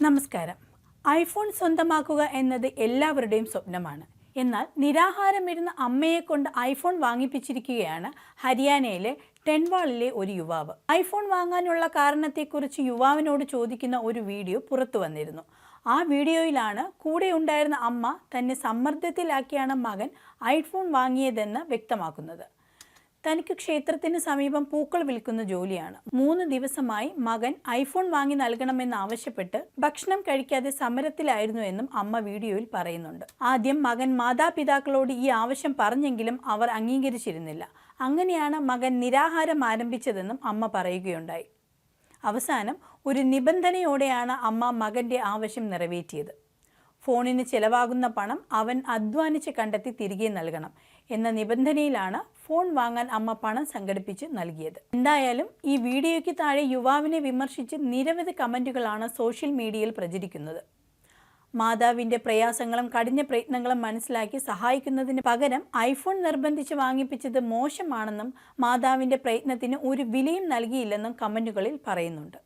നമസ്കാരം. ഐഫോൺ സ്വന്തമാക്കുക എന്നത് എല്ലാവരുടെയും സ്വപ്നമാണ്. എന്നാൽ നിരാഹാരമിരുന്ന അമ്മയെ കൊണ്ട് ഐഫോൺ വാങ്ങിപ്പിച്ചിരിക്കുകയാണ് ഹരിയാനയിലെ ടെൻവാളിലെ ഒരു യുവാവ്. ഐഫോൺ വാങ്ങാനുള്ള കാരണത്തെക്കുറിച്ച് യുവാവിനോട് ചോദിക്കുന്ന ഒരു വീഡിയോ പുറത്തു വന്നിരുന്നു. ആ വീഡിയോയിലാണ് കൂടെ ഉണ്ടായിരുന്ന അമ്മ തന്നെ സമ്മർദ്ദത്തിലാക്കിയാണ് മകൻ ഐഫോൺ വാങ്ങിയതെന്ന് വ്യക്തമാക്കുന്നത്. തനിക്ക് ക്ഷേത്രത്തിന് സമീപം പൂക്കൾ വിൽക്കുന്ന ജോലിയാണ്. മൂന്ന് ദിവസമായി മകൻ ഐഫോൺ വാങ്ങി നൽകണമെന്ന് ആവശ്യപ്പെട്ട് ഭക്ഷണം കഴിക്കാതെ സമരത്തിലായിരുന്നു എന്നും അമ്മ വീഡിയോയിൽ പറയുന്നുണ്ട്. ആദ്യം മകൻ മാതാപിതാക്കളോട് ഈ ആവശ്യം പറഞ്ഞെങ്കിലും അവർ അംഗീകരിച്ചിരുന്നില്ല. അങ്ങനെയാണ് മകൻ നിരാഹാരം ആരംഭിച്ചതെന്നും അമ്മ പറയുകയുണ്ടായി. അവസാനം ഒരു നിബന്ധനയോടെയാണ് അമ്മ മകന്റെ ആവശ്യം നിറവേറ്റിയത്. ഫോണിന് ചിലവാകുന്ന പണം അവൻ അധ്വാനിച്ച് കണ്ടെത്തി തിരികെ നൽകണം എന്ന നിബന്ധനയിലാണ് ഫോൺ വാങ്ങാൻ അമ്മ പണം സംഘടിപ്പിച്ച് നൽകിയത്. എന്തായാലും ഈ വീഡിയോയ്ക്ക് താഴെ യുവാവിനെ വിമർശിച്ച് നിരവധി കമന്റുകളാണ് സോഷ്യൽ മീഡിയയിൽ പ്രചരിക്കുന്നത്. മാതാവിന്റെ പ്രയാസങ്ങളും കഠിന പ്രയത്നങ്ങളും മനസ്സിലാക്കി സഹായിക്കുന്നതിന് പകരം ഐഫോൺ നിർബന്ധിച്ച് വാങ്ങിപ്പിച്ചത് മോശമാണെന്നും മാതാവിന്റെ പ്രയത്നത്തിന് ഒരു വിലയും നൽകിയില്ലെന്നും കമന്റുകളിൽ പറയുന്നുണ്ട്.